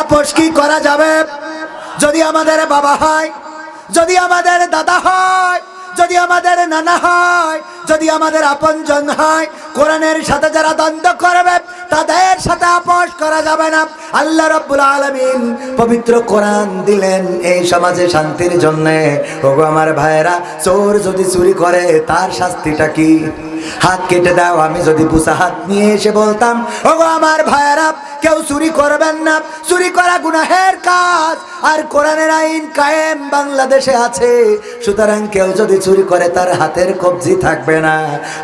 আপোষ কি করা যাবে? যদি আমাদের বাবা হয়, যদি আমাদের দাদা হয়, যদি আমাদের নানা হয়, যদি আমাদের আপনজন হয়, কোরআনের সাথে যারা দ্বন্দ্ব করবে, তাদের সাথে আপোষ করা যাবে না। আল্লাহ রব্বুল আলমিন পবিত্র কোরআন দিলেন এই সমাজে শান্তির জন্য। ওগো আমার ভাইয়েরা, চোর যদি চুরি করে, তার শাস্তিটা কি? হাত কেটে দাও, আমি যদি পুষা হাত নিয়ে এসে বলতাম, ওগো আমার ভাইয়েরা কেউ চুরি করবেন না, চুরি করা গুনাহের কাজ, আর কোরআনের আইন কায়েম বাংলাদেশে আছে, সুতরাং কেউ যদি চুরি করে, তার হাতের কবজি থাকবে না,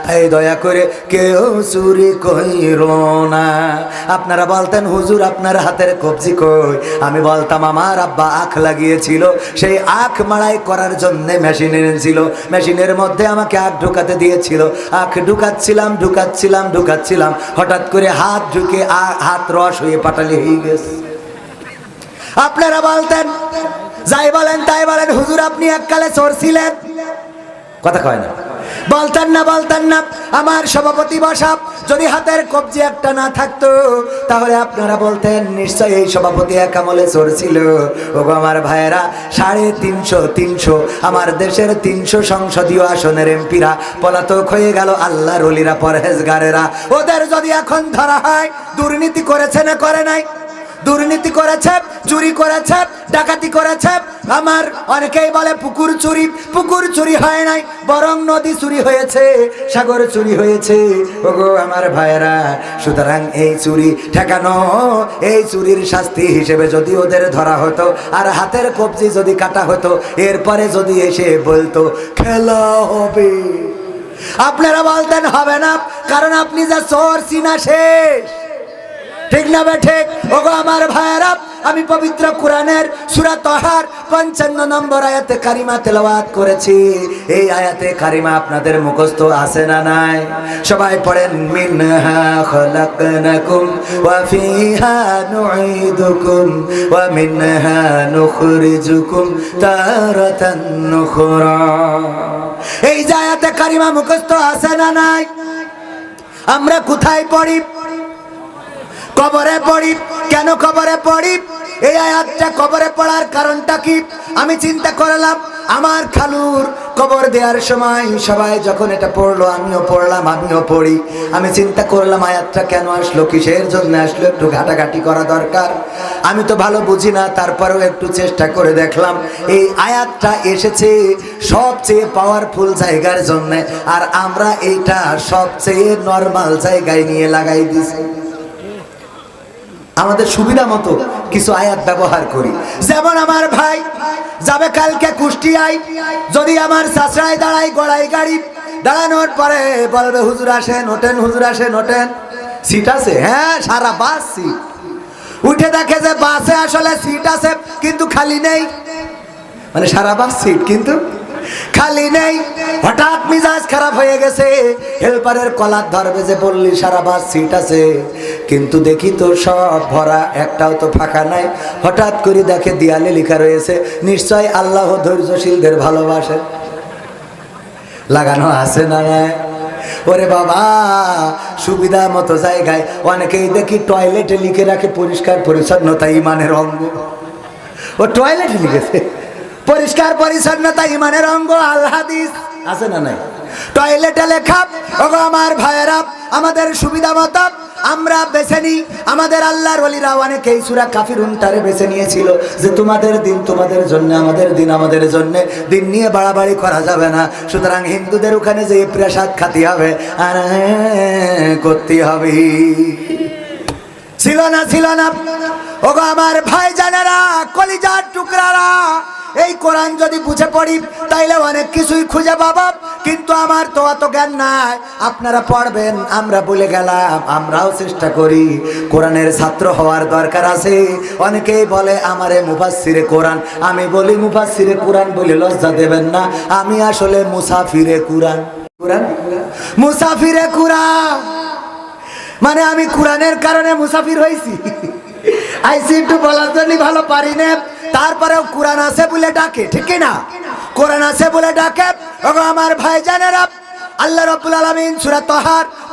তাই দয়া করে কেউ চুরি কইর না। আপনারা বলতেন, হুজুর, আপনার হাতের কবজি কই? আমি বলতাম, আমার আব্বা আখ লাগিয়েছিল, সেই আখ মাড়াই করার জন্য মেশিন এনেছিল, মেশিনের মধ্যে আমাকে আখ ঢুকাতে দিয়েছিল, আখ ঢুকাচ্ছিলাম ঢুকাচ্ছিলাম ঢুকাচ্ছিলাম। হঠাৎ করে হাত ঢুকে হাত রস হয়ে পাটালি হয়ে গেছে। আপনারা বলতেন, যাই বলেন, তাই বলেন, হুজুর আপনি এককালে চোর ছিলেন কথা কয় না। বলতেন না বলতেন না। আমার সভাপতি বসাব, যদি হাতের কবজি একটা না থাকতো, তাহলে আপনারা বলতেন, নিশ্চয়ই এই সভাপতি এক আমলে চোর ছিল। ওগো আমার ভাইয়েরা, সাড়ে তিনশো তিনশো, আমার দেশের তিনশো সংসদীয় আসনের এমপিরা, পলাতক হয়ে গেল আল্লাহ রলিরা পরহেজগারেরা। ওদের যদি এখন ধরা হয়, দুর্নীতি করেছে না করে নাই দুর্নীতি করেছে চুরি করেছে ডাকাতি করেছে আমার অনেকেই বলে, পুকুর চুরি পুকুর চুরি হয় নাই, বরং নদী চুরি হয়েছে, সাগর চুরি হয়েছে। ওগো আমার ভাইয়েরা, সুতরাং এই চুরি ঠেকানো, এই চুরির শাস্তি হিসেবে যদি ওদের ধরা হতো, আর হাতের কবজি যদি কাটা হতো, এরপরে যদি এসে বলতো, খেলা হবে। আপনারা বলতেন, হবে না। কারণ আপনি যা চোর চিনা শেষ। ঠিক না ঠিক? ওগো আমার ভাইয়েরা, আমি পবিত্র কোরআনের সূরা তহার পঞ্চান্ন নম্বর আয়াতে কারিমা তেলাওয়াত করেছি। এই আয়াতে কারিমা আপনাদের মুখস্থ আছে না নাই? সবাই পড়েন, মিনহা খলাকনাকুম ওয়া ফিহা নুঈদুকুম ওয়া মিনহা নুখরিজুকুম তারাতান নুখরা। এই যে আয়াতে কারিমা মুখস্থ আছে না নাই? আমরা কোথায় পড়ি? কবরে পড়ি? কেন কবরে পড়ি? এই আয়াতটা কবরে পড়ার কারণটা কি? আমি চিন্তা করলাম, আমার খালুর কবর দেওয়ার সময় সবাই যখন এটা পড়ল, আমিও পড়লাম, আমিও পড়ি। আমি চিন্তা করলাম, আয়াতটা কেন আসলো, কিসের জন্য আসলো? একটু ঘাটাঘাটি করা দরকার। আমি তো ভালো বুঝি না, তারপরেও একটু চেষ্টা করে দেখলাম, এই আয়াতটা এসেছে সবচেয়ে পাওয়ারফুল জায়গার জন্য, আর আমরা এইটা সবচেয়ে নর্মাল জায়গায় নিয়ে লাগাই দিছি। আমাদের সুবিধা মতো কিছু আয়াত ব্যবহার করি। যেমন আমার ভাই, যাবে কালকে কুষ্টিয়ায়, যদি আমার চাষড়ায় দাঁড়াই গড়াই গাড়ি, দাঁড়ানোর পরে বলবে, হুজুর আসেন, ওঠেন, হুজুর আসেন, ওঠেন। সিট আছে? হ্যাঁ সারা বাস সিট। উঠে দেখে যে বাসে আসলে সিট আছে, কিন্তু খালি নেই। মানে সারা বাস সিট, কিন্তু খালি নেই। হঠাৎ মিজাজ খারাপ হয়ে গেছে। হেল্পারের কলার ধরবে যে বললি, সারা বাস সিট আছে। কিন্তু দেখি তো সব ভরা, একটাও তো ফাঁকা নাই। হঠাৎ করে দেখে দেয়ালে লেখা রয়েছে, নিশ্চয় আল্লাহ ধৈর্যশীলদের ভালোবাসে। লাগানো আছে না? ওরে বাবা, সুবিধা মতো জায়গায় অনেকেই দেখি টয়লেটে লিখে রাখে পরিষ্কার পরিচ্ছন্নতা ইমানের অঙ্গ। ও টয়লেটে লিখেছে। পরিষ্কার, পরিচ্ছন্নতা, ইমানের অঙ্গ, আল আছে না নাই? টয়লেটে লেখা, ওগো আমার ভাইয়েরা, আমাদের সুবিধা মতো আমরা বেছে নিই। আমাদের আল্লাহর ওলিরা অনেকেই সুরা কাফিরুনটারে বেছে নিয়েছিল যে, তোমাদের দিন তোমাদের জন্য, আমাদের দিন আমাদের জন্য। দিন নিয়ে বাড়াবাড়ি করা যাবে না। সুতরাং হিন্দুদের ওখানে যে প্রসাদ খাতে হবে। আর, করতে হবে। ছিল না ছিল না। ওগো আমার ভাই জানেরা কলিজার এই কোরআন যদি বুঝে পড়ি, তাইলে অনেক কিছুই খুঁজে পাবো। কিন্তু আমার তো অত জ্ঞান নাই। আপনারা পড়বেন, আমরা বলে গেলাম, আমরাও চেষ্টা করি। কোরআনের ছাত্র হওয়ার দরকার আছে। অনেকেই বলে, আমারে মুফাসসিরে কোরআন। আমি বলি, মুফাসসিরে কোরআন বলে লজ্জা দেবেন না। আমি আসলে মুসাফিরে কোরআন। কোরআন? মুসাফিরে কোরআন। মানে আমি কোরআনের কারণে মুসাফির হয়েছি। আইসি একটু বলার জন্য ভালো পারি না। তারপরেও কোরআন আছে বলে ডাকে, ঠিক না কোরআন আছে বলে ডাকে। আমার ভাই জানেরা আল্লাহ রব্বুল আলমিন সুরাত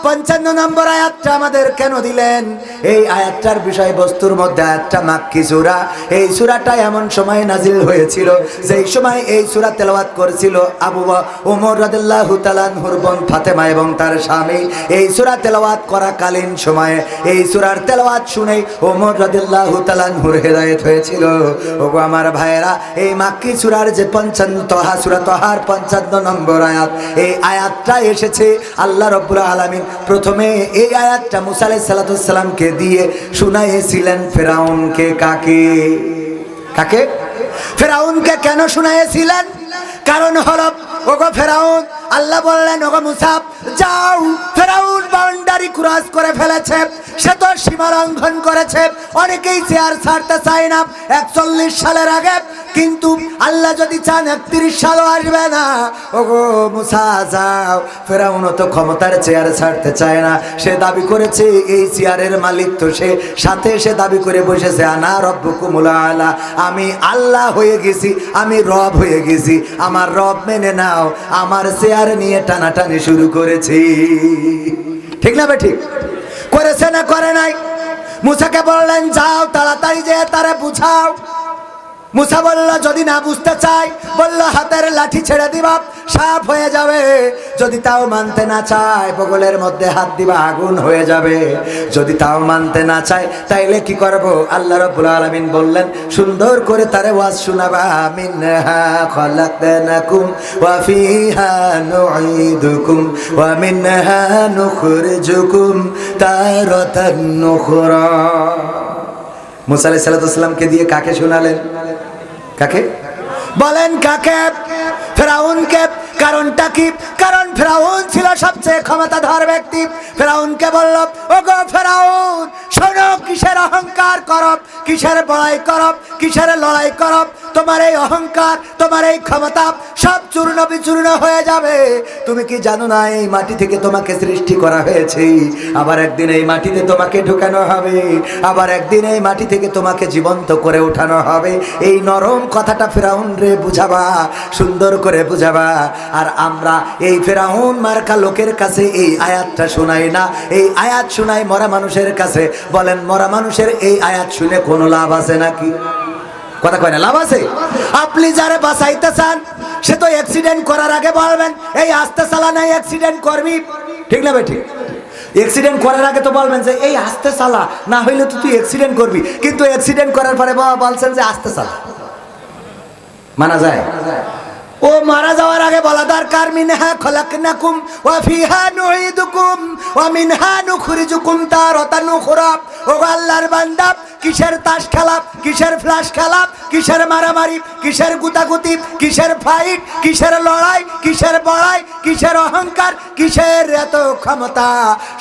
পঞ্চান্ন নম্বর আয়াতটা আমাদের কেন দিলেন? এই আয়াতটার বিষয়বস্তুর মধ্যে আয়াতটা মাক্কি সুরা। এই সুরাটা এমন সময় নাজিল হয়েছিল, যেই সময় এই সুরা তেলাওয়াত করেছিল আবু ওমর রাদিল্লাহু তাআলাহুর বোন ফাতেমা এবং তার স্বামী। এই সুরা তেলাওয়াত করাকালীন সময়ে, এই সুরার তেলাওয়াত শুনে ওমর রাদিল্লাহু হুর হেদায়েত হয়েছিল। ওগো আমার ভাইয়েরা, এই মাক্কি সুরার যে পঞ্চান্ন তহা, সুরা তহার পঞ্চান্ন নম্বর আয়াত, এই আয়াতটা এসেছে আল্লাহ রব্বুল আলামিন প্রথমে এই আয়াতটা মুসালে সালাতামকে দিয়ে শুনাইয়েছিলেন ফেরাউনকে কাকে? কাকে? ফেরাউনকে কেন শুনাইয়েছিলেন? কারণ হলো, ওগো ফেরাউন, আল্লাহ বললেন, ওগো মুসাফ যাও, ফেরাউন বাউন্ডারি ক্রস করে ফেলেছে, সে তো সীমা লঙ্ঘন করেছে অনেকেই চেয়ার ছাড়তে চায় না। একচল্লিশ সালের আগে। কিন্তু আল্লাহ যদি চান, একত্রিশ সালও আসবে না। ওগো, মুসা, যাও। ফেরাউন তো ক্ষমতার চেয়ার ছাড়তে চায় না। সে দাবি করেছে, এই চেয়ারের মালিক তো সে। সাথে সে দাবি করে বসেছে, আনা রব্বকুমুল আলা। আমি আল্লাহ হয়ে গেছি, আমি রব হয়ে গেছি। আমার রব মেনে নাও। আমার চেয়ার নিয়ে টানাটানি শুরু করেছি। ঠিক না বে ঠিক? করেছে না, করে নাই? মুসাকে বললেন, যাও, তাড়াতাড়ি যে তারে বুঝাও। মুসা বলল, যদি না বুঝতে চাই, বলল, হাতের লাঠি ছেড়ে দিবা। সাপ হয়ে যাবে। যদি তাও মানতে না চায়, বগলের মধ্যে হাত দিবা, আগুন হয়ে যাবে। যদি তাও মানতে না চায়, তাইলে কি করব? আল্লাহ রাব্বুল আলামিন বললেন, সুন্দর করে তারে ওয়াজ শোনাবা। মিনহা খলাকনাকুম ওয়া ফিহা নুঈদুকুম ওয়া মিনহা নুখরিজুকুম তারাতান নুখরা। মুসা আলাইহিস সালাতুসাল্লামকে দিয়ে কাকে শোনালেন? কাকে? বলেন কাকে? ফেরাউনকে কারণটা কি? কারণ ফেরাউন ছিল সবচেয়ে ক্ষমতাধর ব্যক্তি। ফেরাউনকে বলল ও গো ফেরাউন, শোনো কিসের অহংকার করব? কিসের বড়াই করব? কিসের লড়াই করব? তোমার এই অহংকার, তোমার এই ক্ষমতা সব চূর্ণ বিচূর্ণ হয়ে যাবে। তুমি কি জানো না এই মাটি থেকে তোমাকে সৃষ্টি করা হয়েছে? আবার একদিন এই মাটিতে তোমাকে ঢুকানো হবে। আবার একদিন এই মাটি থেকে তোমাকে জীবন্ত করে ওঠানো হবে। এই নরম কথাটা ফেরাউন রে বুঝাবা, সুন্দর করে বুঝাবা। আর আমরা এই ফেরাউন মার্কা লোকের কাছে এই আয়াতটা শোনাই না। এই আয়াত শোনাই মরা মানুষের কাছে। বলেন, মরা মানুষের এই আয়াত শুনে কোনো লাভ আছে নাকি? কথা কয় না, লাভ আছে? আপনি যারা বাঁচাইতে চান, সে তো অ্যাক্সিডেন্ট করার আগে বলবেন, এই আস্তে চালা নাই অ্যাক্সিডেন্ট করবি। ঠিক না ভাই ঠিক অ্যাক্সিডেন্ট করার আগে তো বলবেন যে, এই আস্তে চালা, না হইলে তো তুই অ্যাক্সিডেন্ট করবি। কিন্তু অ্যাক্সিডেন্ট করার পরে বাবা বলছেন যে, আস্তে চালা। মানা যায়? ও মারা যাওয়ার আগে বলা দরকার, মিনহা খলাকনাকুম ওয়া ফিহা নুঈদুকুম ওয়া মিনহা নুখরিজুকুম তারাতান উখরা। ও আল্লাহর বান্দা, কিসের তাস খেলা কিসের ফ্ল্যাশ খেলা কিসের মারামারি, কিসের গুতাগুতি, কিসের ফাইট, কিসের লড়াই, কিসের বড়াই, কিসের অহংকার, কিসের এত ক্ষমতা?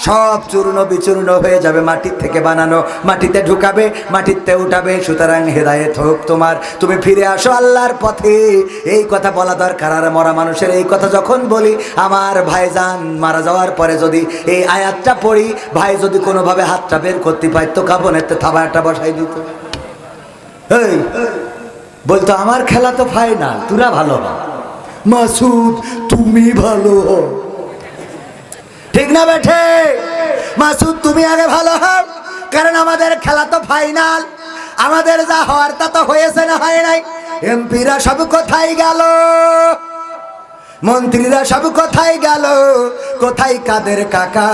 সব চূর্ণ বিচূর্ণ হয়ে যাবে মাটির থেকে বানানো। মাটিতে ঢুকাবে, মাটিতে উঠাবে, সুতরাং হেদায়েত হোক তোমার। তুমি ফিরে আসো আল্লাহর পথে। এই কথা দরকার। আর মরা মানুষের এই কথা যখন বলি, আমার ভাইজান মারা যাওয়ার পরে যদি এই আয়াতটা পড়ি, ভাই যদি কোনোভাবে হাতটা বের করতে পারতো কাবনেতে থাবা একটা বসাই দিত। বলতো, আমার খেলা তো ফাইনাল তোরা ভালো হ মাসুদ, তুমি ভালো ঠিক না বেঠে? মাসুদ, তুমি আগে ভালো হও, কারণ আমাদের খেলা তো ফাইনাল আমাদের যা হওয়ার তা তো হয়েছে না হয় নাই। এমপিরা সব কোথায় গেল? মন্ত্রীরা সব কোথায় গেল? কোথায় কাদের কাকা?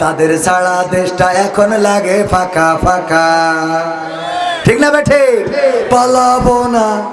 তাদের সারা দেশটা এখন লাগে ফাঁকা ফাঁকা। ঠিক না বেঠে? পালাবো না।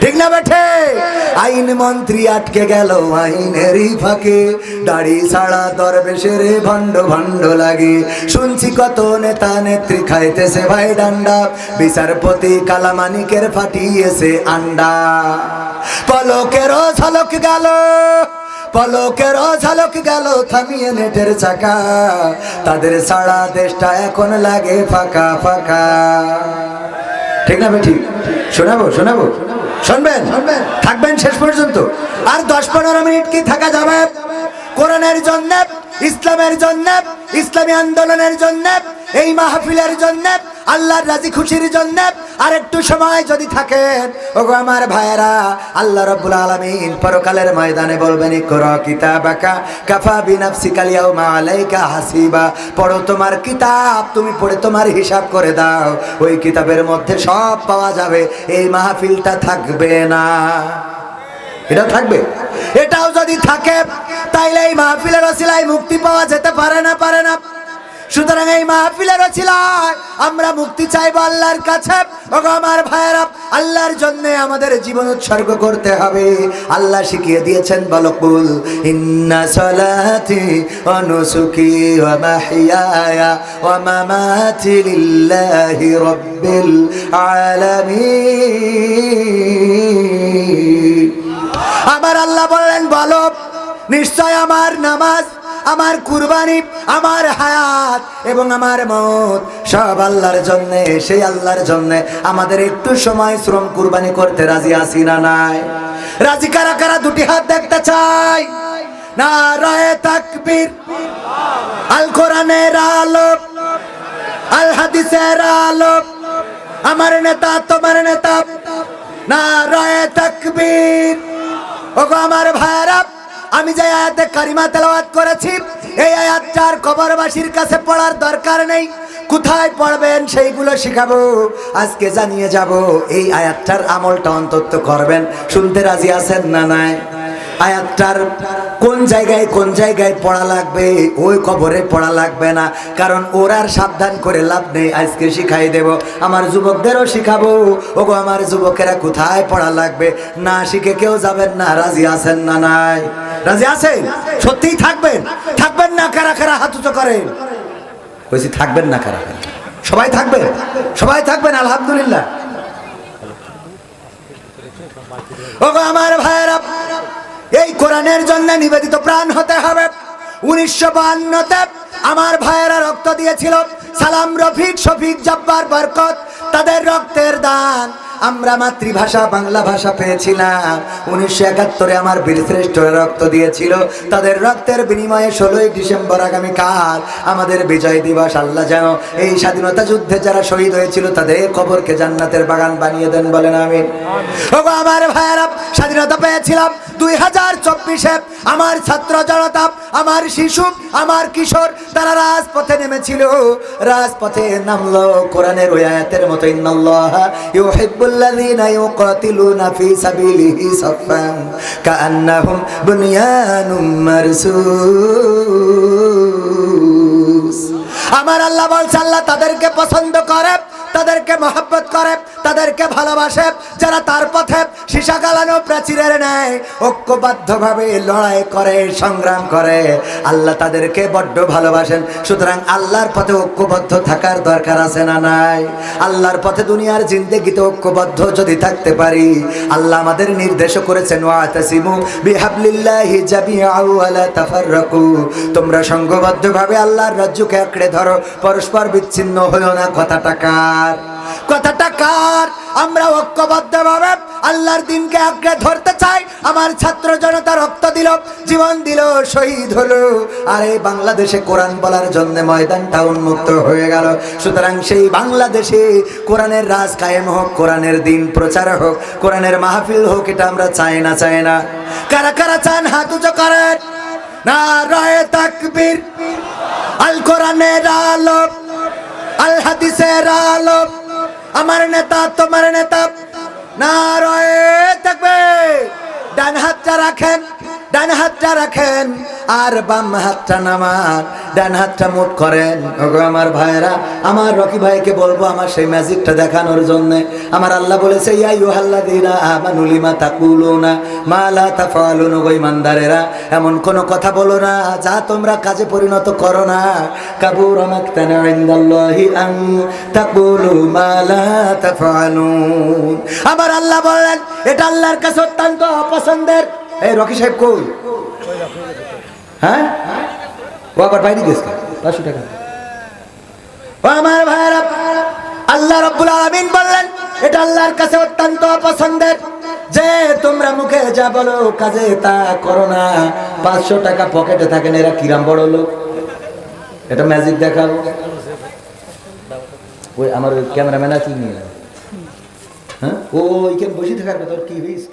ঠিক না বেঠে? আইন মন্ত্রী আটকে গেল আইনেরই ফাঁকে। দাড়ি ছাড়া দরবেশের ভণ্ড ভণ্ড লাগে। শুনছি কত নেতা নেত্রী খাইতেছে ভাই ডান্ডা। বিচারপতি কালামানিকের ফাটিয়েছে আন্ডা। পলকেরও ঝলক গেল, পলকের ঝলক গেল থামিয়ে নেটের চাকা। তাদের সারা দেশটা এখন লাগে ফাঁকা ফাঁকা। ঠিক না ঠিক শোনাবো শোনাবো? শুনবেন? থাকবেন শেষ পর্যন্ত। আর দশ পনেরো মিনিট কি থাকা যাবে? কোরআনের জন্য ইসলামের জন্য ইসলামী আন্দোলনের জন্য এই মাহফিলের জন্য আল্লাহর রাজি খুশির জন্য আর একটু সময় যদি থাকেন। ওগো আমার ভাইয়েরা, আল্লাহ রব্বুল আলামিন পরকালের ময়দানে বলবেন, ইকরা কিতাবাকা কাফা বিনাফসিকা ইয়াউমা আলাইকা হাসিবা। পড়ো তোমার কিতাব, তুমি পড়ে তোমার হিসাব করে দাও। ওই কিতাবের মধ্যে সব পাওয়া যাবে, এই মাহফিলটা থাকবে না। এটা থাকবে? এটাও যদি থাকে, তাইলে এই মাহফিলের ওসিলায় মুক্তি পাওয়া যেতে পারে না পারে না। সুতরাং এই মাহফিলের ওসিলায় আমরা মুক্তি চাইব আল্লাহর কাছে। আমার ভাইয়েরা আল্লাহর জন্য আমাদের জীবন উৎসর্গ করতে হবে। আল্লাহ শিখিয়ে দিয়েছেন বলকুল ইন্না সলাতি ওয়া নুসুকি ওয়া ওয়া মামাতি লিল্লাহি রাব্বিল আলামিন। আমার আল্লাহ বললেন বলো নিশ্চয় আমার নামাজ আমার কুরবানি, আমার হায়াত এবং আমার মত, সব আল্লাহর জন্য, সেই আল্লাহর জন্য আমাদের একটু সময় শ্রম কুরবানি করতে রাজি আছি না নাই? রাজি কারা কারা দুটি হাত দেখতে চাই? আমার নেতা, তোমার নেতা আমার ভাইরা আমি যে আয়াতে কারিমা তেলাওয়াত করেছি, এই আয়াতটার কবরবাসীর কাছে পড়ার দরকার নেই। কোথায় পড়বেন সেইগুলো শিখাবো, আজকে জানিয়ে যাব। এই আয়াতটার আমলটা অন্তত করবেন। শুনতে রাজি আছেন না নাই? আয়াতটার কোন জায়গায় কোন জায়গায় পড়া লাগবে, ওই কবরে পড়া লাগবে না। কারণ ওরার সাবধান করে লাভ নেই, আজকে শিখাই দেব। আমার যুবকদেরও শিখাবো। ওগো, আমার যুবকেরা কোথায় পড়া লাগবে? না শিখে কেউ যাবেন না, রাজি আছেন না নাই? রাজি আছেন? সত্যিই থাকবেন? থাকবেন না কারা কারা হাত উঁচু করেন বলছি, থাকবেন না কারা কারা? সবাই থাকবেন? সবাই থাকবেন, আলহামদুলিল্লাহ। ওগো, আমার ভাইয়েরা এই কোরআনের জন্য নিবেদিত প্রাণ হতে হবে। উনিশশো বাহান্নতে আমার ভাইয়েরা রক্ত দিয়েছিল। সালাম রফিক, শফিক, জব্বার, বরকত, তাদের রক্তের দান। আমরা মাতৃভাষা, বাংলা ভাষা পেয়েছিলাম। উনিশশো একাত্তরে আমার বীরশ্রেষ্ঠরা রক্ত দিয়েছিল। তাদের রক্তের বিনিময়ে ষোলোই ডিসেম্বর আগামীকাল আমাদের বিজয় দিবস। আল্লাহ যেন এই স্বাধীনতা যুদ্ধে যারা শহীদ হয়েছিল, তাদের কবরকে জান্নাতের বাগান বানিয়ে দেন বলেন আমি আমার ভাইয়েরা, স্বাধীনতা পেয়েছিলাম দুই হাজার চব্বিশে। আমার ছাত্র জনতা, আমার শিশু, আমার কিশোর, তারা রাজপথে নেমেছিল। রাজপথে নামলো কোরআনের ওই আয়াতের মতো, ইন্নাল্লাহ ইউহিব্বুল্লাযীনা يقاتلون في سبيله صفا كأنهم بنيان مرسوس. আমার আল্লাহ বলছে, আল্লাহ তাদেরকে পছন্দ করে, তাদেরকে মহাব্বত করে, তাদেরকে ভালোবাসে যারা তার পথে সীসা গালানো প্রাচীরের নেয় ঐক্যবদ্ধভাবে লড়াই করে, সংগ্রাম করে, আল্লাহ তাদেরকে বড্ড ভালোবাসেন। সুতরাং আল্লাহর পথে ঐক্যবদ্ধ থাকার দরকার আছে না নাই? আল্লাহর পথে দুনিয়ার জিন্দেগিতে ঐক্যবদ্ধ যদি থাকতে পারি, আল্লাহ আমাদের নির্দেশ করেছেন, ওয়াতাসিমু বিহাবলিল্লাহি জামিআউ তোমরা সংঘবদ্ধভাবে আল্লাহর রাজ্যকে আঁকড়ে ধরো, পরস্পর বিচ্ছিন্ন হলো না। কথাটা কার? কথাটা কার? আমরা ঐক্যবদ্ধভাবে আল্লাহর দিনকে আঁকড়ে ধরতে চাই। আমার ছাত্র জনতা রক্ত দিল, জীবন দিল, শহীদ হলো। আর এই বাংলাদেশে কোরআন বলার জন্য ময়দানটা উন্মুক্ত হয়ে গেল। সুতরাং সেই বাংলাদেশে কোরআনের রাজ কায়েম হোক, কোরআনের দিন প্রচার হোক, কোরআনের মাহফিল হোক, এটা আমরা চাই না চাই না। কারা কারা চান হাত উঁচু করেন? না রায় আল কোরআনের আলো, আল হাদিসের আলো। আমার নেতা তোমার নেতা। না রয়ে থাকবে। ডান হাতটা রাখেন। ডান হাতটা রাখেন আর বাম হাতটা নামান ডান হাতটা মুট করেন। আমার ভাইরা আমার রকি ভাইকে বলব আমার সেই ম্যাজিকটা দেখানোর জন্য। আমার আল্লাহ বলেছে, ইয়া ইউহাল্লাযীনা আমানু লিমা তাকুলুনা মা লা তাফআলুন? গো ইমানদারেরা, এমন কোন কথা বলো না, যা তোমরা কাজে পরিণত করো না। কাবুর মাকতানা ইনদাল্লাহি আন তাকুলু মা লা তাফআলুন। আমার আল্লাহ বললেন, এটা আল্লাহর কাছে অত্যন্ত অপছন্দের এই রকি সাহেব কই? হ্যাঁ? ও আবার বাইরে গেছে পাঁচশো টাকা। ও আমার ভাইরা আল্লাহ রব্বুল আলামিন বললেন এটা আল্লাহর কাছে অত্যন্ত অপছন্দের যে তোমরা মুখে যা বলো কাজে তা করো না। পাঁচশো টাকা পকেটে থাকেন এরা কিরাম বড় লোক। এটা ম্যাজিক দেখাবো। ওই আমার ক্যামেরাম্যান আছে নিয়ে হ্যাঁ? ও ওইখানে বসে থাকার কথা কি হয়েছে?